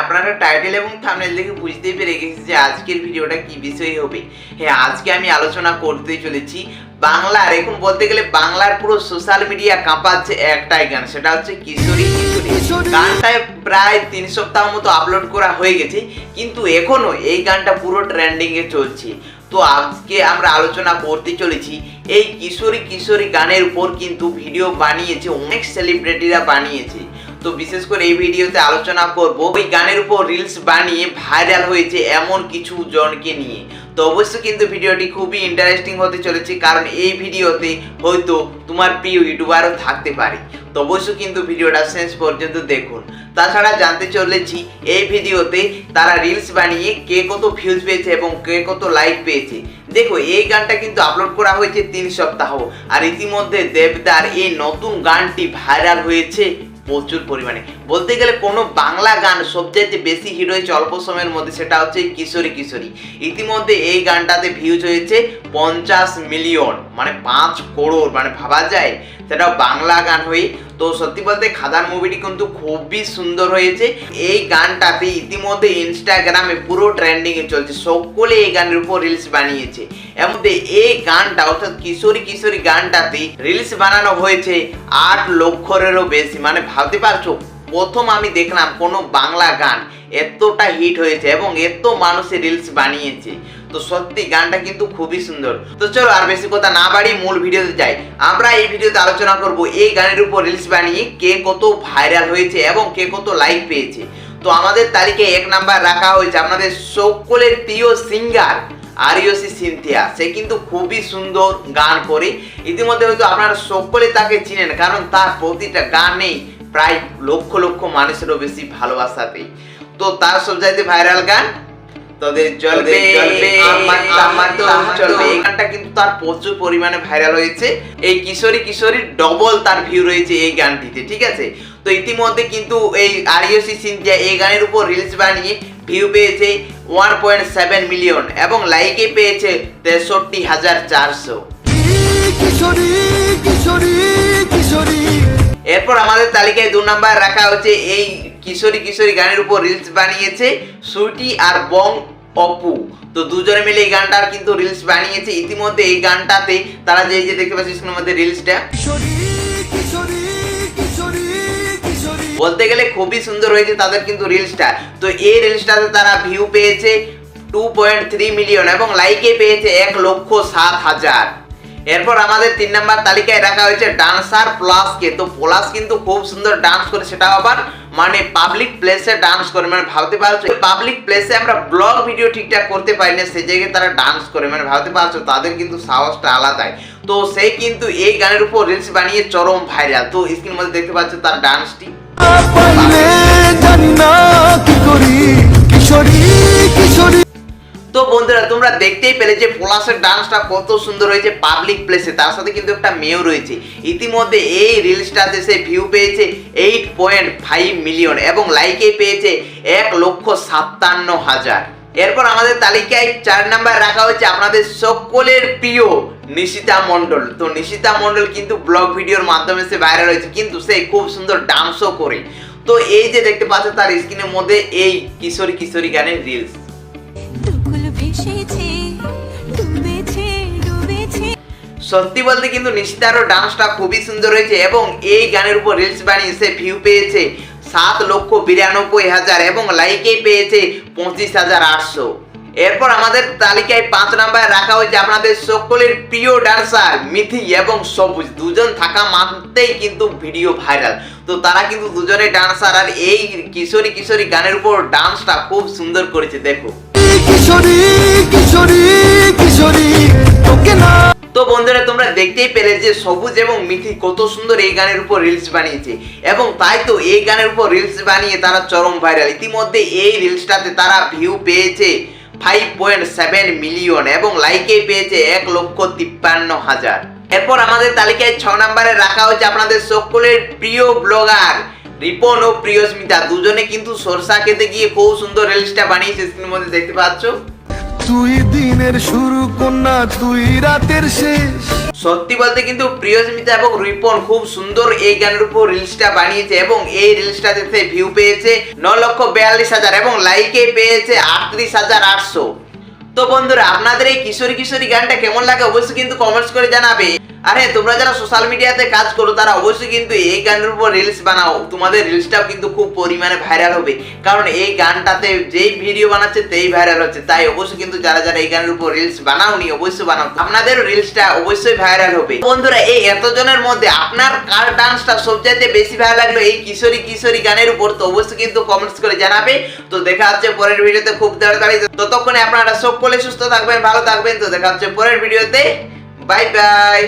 আপনারা টাইটেল এবং থাম্বনেল দেখে বুঝতেই পেরে গেছি যে আজকের ভিডিওটা কি বিষয় হবে। হ্যাঁ আজকে আমি আলোচনা করতে চলেছি বাংলার এখন বলতে গেলে বাংলার পুরো সোশ্যাল মিডিয়া কাঁপাচ্ছে একটাই গান সেটা হচ্ছে কিশোরী কিশোরী। গানটায় প্রায় তিন সপ্তাহ মতো আপলোড করা হয়ে গেছে কিন্তু এখনও এই গানটা পুরো ট্রেন্ডিং এ চলছে। তো আজকে আমরা আলোচনা করতে চলেছি এই কিশোরী কিশোরী গানের উপর কিন্তু ভিডিও বানিয়েছে অনেক সেলিব্রিটিরা বানিয়েছে। তো বিশেষ করে এই ভিডিওতে আলোচনা করব, ওই গানের উপর রিলস বানিয়ে ভাইরাল হয়েছে এমন কিছু জনকে নিয়ে। তো অবশ্যই কিন্তু ভিডিওটি খুবই ইন্টারেস্টিং হতে চলেছে, কারণ এই ভিডিওতে হয়তো তোমার প্রিয় ইউটিউবারও থাকতে পারে। তো অবশ্যই কিন্তু ভিডিওটা শেষ পর্যন্ত দেখুন। তাছাড়া জানতে চলেছি, এই ভিডিওতে তারা রিলস বানিয়ে কে কত ভিউজ পেয়েছে এবং কে কত লাইক পেয়েছে। দেখো, এই গানটা কিন্তু আপলোড করা হয়েছে তিন সপ্তাহ, আর ইতিমধ্যে দেবদার এই নতুন গানটি ভাইরাল হয়েছে। প্রচুর পরিমাণে। বলতে গেলে কোনো বাংলা গান সবচাইতে বেশি হিট হয়েছে অল্প সময়ের মধ্যে সেটা হচ্ছে কিশোরী কিশোরী। ইতিমধ্যে এই গানটাতে ভিউজ হয়েছে পঞ্চাশ মিলিয়ন মানে পাঁচ করোড় মানে ভাবা যায়, সেটাও বাংলা গান হয়ে তো সত্যি বলতে খাদান মুভিটি কিন্তু খুবই সুন্দর হয়েছে। এই গানটাতে ইতিমধ্যে ইনস্টাগ্রামে পুরো ট্রেন্ডিং এ চলছে। সকলে এই গানের উপর রিলস বানিয়েছে। মধ্যে এই গানটা, অর্থাৎ কিশোরী কিশোরী গানটাতে রিলস বানানো হয়েছে আট লক্ষরেরও বেশি। মানে ভাবতে পারছ, প্রথম আমি দেখলাম কোনো বাংলা গান এতটা হিট হয়েছে এবং এত মানুষের রিলস বানিয়েছে। তো সত্যি গানটা কিন্তু খুবই সুন্দর। তো চলো আর বেশি কথা না বাড়ি মূল ভিডিওতে যাই। আমরা এই ভিডিওতে আলোচনা করব এই গানের উপর রিলস বানিয়ে কে কত ভাইরাল হয়েছে এবং কে কত লাইক পেয়েছে। তো আমাদের তালিকায় এক নাম্বার রাখা হয়েছে আপনাদের সকলের প্রিয় সিঙ্গার আরিয়সি সিনথিয়া। সে কিন্তু খুবই সুন্দর গান করে। ইতিমধ্যে হয়তো আপনারা সকলে তাকে চিনেন, কারণ তার প্রতিটা গানেই প্রায় লক্ষ লক্ষ মানুষেরও বেশি ভালোবাসা পেয়ে তো তার সব চাইতে ভাইরাল গান তোদের জ্বলবে জ্বলবে আমার চলবে এই গানটা কিন্তু তার প্রচুর পরিমাণে ভাইরাল হয়েছে। এই কিশোরী কিশোরী ডবল তার ভিউ রয়েছে এই গানটিতে ঠিক আছে? তো ইতিমধ্যে কিন্তু এই আরিয়সি সিনথিয়া এই গানের উপর রিলস বানিয়ে ভিউ পেয়েছে ওয়ান পয়েন্ট সেভেন মিলিয়ন এবং লাইকে পেয়েছে তেষট্টি হাজার চারশো। কিশোরী কিশোরী কিশোরী। এরপর আমাদের তালিকায় দু নাম্বার রাখা হচ্ছে এই কিশোরী কিশোরী গানের উপর রিলস বানিয়েছে সুইটি আর বং অপু। তো দুজনে মিলে এই গানটার কিন্তু রিলস বানিয়েছে। ইতিমধ্যে এই গানটাতে তারা যে যে দেখতে পাচ্ছি স্ক্রিনের মধ্যে রিলসটা বলতে গেলে খুবই সুন্দর হয়েছে তাদের কিন্তু রিলসটা তো এই রিলসটাতে তারা ভিউ পেয়েছে টু পয়েন্ট থ্রি মিলিয়ন এবং লাইকে পেয়েছে এক লক্ষ সাত হাজার। এরপর আমাদের তিন নাম্বার তালিকায় রাখা হয়েছে ডান্সার প্লাসকে তো প্লাস কিন্তু খুব সুন্দর ডান্স করে সেটা আবার মানে পাবলিক প্লেসে ডান্স করে মানে ভাবতে পারছ পাবলিক প্লেসে আমরা ব্লগ ভিডিও ঠিকঠাক করতে পারি না সেই জায়গায় তারা ডান্স করে মানে ভাবতে পারছ তাদের কিন্তু সাহসটা আলাদাই। তো সেই কিন্তু এই গানের উপর রিলস বানিয়ে চরম ভাইরাল তো স্ক্রিন মধ্যে দেখতে পাচ্ছ তার ডান্সটি জানি না কি করি, কিশোরী। তো বন্ধুরা, তোমরা দেখতেই পেলে যে পলাশের ডান্সটা কত সুন্দর হয়েছে পাবলিক প্লেসে তার সাথে কিন্তু একটা মেয়েও রয়েছে। ইতিমধ্যে এই রিলসটাতে সে ভিউ পেয়েছে এইট পয়েন্ট ফাইভ মিলিয়ন এবং লাইকে পেয়েছে এক লক্ষ সাতান্ন হাজার। এরপর আমাদের তালিকায় চার নাম্বার রাখা হয়েছে আপনাদের সকলের প্রিয় নিশিতা মণ্ডল। তো নিশিতা মণ্ডল কিন্তু ব্লগ ভিডিওর মাধ্যমে সে ভাইরাল হয়েছে, কিন্তু সে খুব সুন্দর ডান্সও করে। তো এই যে দেখতে পাচ্ছ তার স্ক্রিনের মধ্যে এই কিশোরী কিশোরী গানের রিলস সত্যি বলতে কিন্তু নিশিতারও ডান্সটা খুবই সুন্দর হয়েছে এবং এই গানের উপর রিলস বানিয়ে সে ভিউ পেয়েছে সাত লক্ষ বিরানব্বই হাজার এবং লাইকে পেয়েছে পঁচিশ হাজার আটশো। এরপর আমাদের তালিকায় পাঁচ নাম্বারে রাখা হয়েছে আপনাদের সকলের প্রিয় ডান্সার মিথি এবং সবুজ। দুজন থাকা মাত্রেই কিন্তু ভিডিও ভাইরাল তো তারা কিন্তু দুজনে ডান্সার আর এই কিশোরী কিশোরী গানের উপর ডান্সটা খুব সুন্দর করেছে, দেখো। কিশোরী কিশোরী কিশোরী তো বন্ধুরা, তোমরা দেখতেই পেলে যে সবুজ এবং মিথি কত সুন্দর এই গানের উপর রিলস বানিয়েছে। এবং তাই তো এই গানের উপর রিলস বানিয়ে তারা চরম ভাইরাল ইতিমধ্যে এই রিলসটাতে তারা ভিউ পেয়েছে ফাইভ পয়েন্ট সেভেন মিলিয়ন এবং লাইকে পেয়েছে এক লক্ষ তিপ্পান্ন হাজার। এরপর আমাদের তালিকায় ছ নম্বরে রাখা হয়েছে আপনাদের সকলের প্রিয় ব্লগার রিপন ও প্রিয়স্মিতা। দুজনে কিন্তু সরষা খেতে গিয়ে খুব সুন্দর রিলসটা বানিয়েছে। স্ক্রিনের মধ্যে দেখতে পাচ্ছ? তুই দিনের শুরু কন্যা, তুই রাতের শেষ। সত্যি বলতে কিন্তু প্রিয়স্মিতা এবং রিপন খুব সুন্দর এই গানের উপর রিলসটা বানিয়েছে এবং এই রিলসটাতে ভিউ পেয়েছে ন লক্ষ বিয়াল্লিশ হাজার এবং লাইকে পেয়েছে আটত্রিশ হাজার আটশো। তো বন্ধুরা, আপনাদের এই কিশোরী কিশোরী গানটা কেমন লাগে অবশ্যই কিন্তু কমেন্টস করে জানাবে। আরে, তোমরা যারা সোশ্যাল মিডিয়াতে কাজ করো, তারা অবশ্যই কিন্তু এই গানের উপর রিলস বানাও। তোমাদের রিলসটাও কিন্তু খুব পরিমাণে ভাইরাল হবে। কারণ এই গানটাতে যেই ভিডিও বানাচ্ছে, তেই ভাইরাল হচ্ছে। তাই অবশ্যই কিন্তু যারা যারা এই গানের উপর রিলস বানাওনি, অবশ্যই বানাও। আপনাদের রিলসটা অবশ্যই ভাইরাল হবে। বন্ধুরা, এই এতজনের মধ্যে আপনার কার ডান্সটা সবচাইতে বেশি ভালো লাগল? এই কিশোরী কিশোরী গানের উপর তো অবশ্যই কিন্তু কমেন্টস করে জানাবে। তো দেখা হচ্ছে পরের ভিডিওতে খুব তাড়াতাড়ি। ততক্ষণে আপনারা সকলে সুস্থ থাকবেন, ভালো থাকবেন। তো দেখা হচ্ছে পরের ভিডিওতে বাই বাই